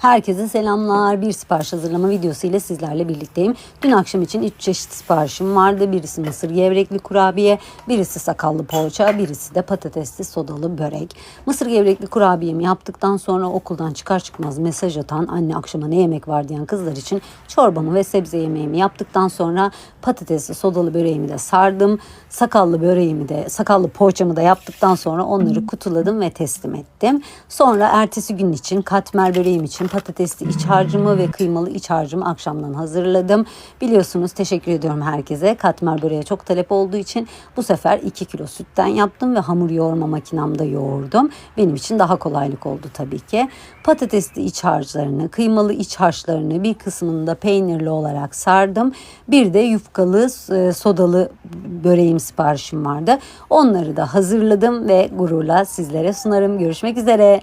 Herkese selamlar. Bir sipariş hazırlama videosu ile sizlerle birlikteyim. Dün akşam için 3 çeşit siparişim vardı. Birisi mısır gevrekli kurabiye, birisi sakallı poğaça, birisi de patatesli sodalı börek. Mısır gevrekli kurabiyemi yaptıktan sonra okuldan çıkar çıkmaz mesaj atan anne akşama ne yemek var diyen kızlar için çorbamı ve sebze yemeğimi yaptıktan sonra patatesli sodalı böreğimi de sardım. Sakallı böreğimi de, sakallı poğaçamı da yaptıktan sonra onları kutuladım ve teslim ettim. Sonra ertesi gün için katmer böreğim için patatesli iç harcımı ve kıymalı iç harcımı akşamdan hazırladım. Biliyorsunuz teşekkür ediyorum herkese. Katmer böreğe çok talep olduğu için bu sefer 2 kilo sütten yaptım ve hamur yoğurma makinamda yoğurdum. Benim için daha kolaylık oldu tabii ki. Patatesli iç harçlarını, kıymalı iç harçlarını bir kısmını da peynirli olarak sardım. Bir de yufkalı e, sodalı böreğim siparişim vardı. Onları da hazırladım ve gururla sizlere sunarım. Görüşmek üzere.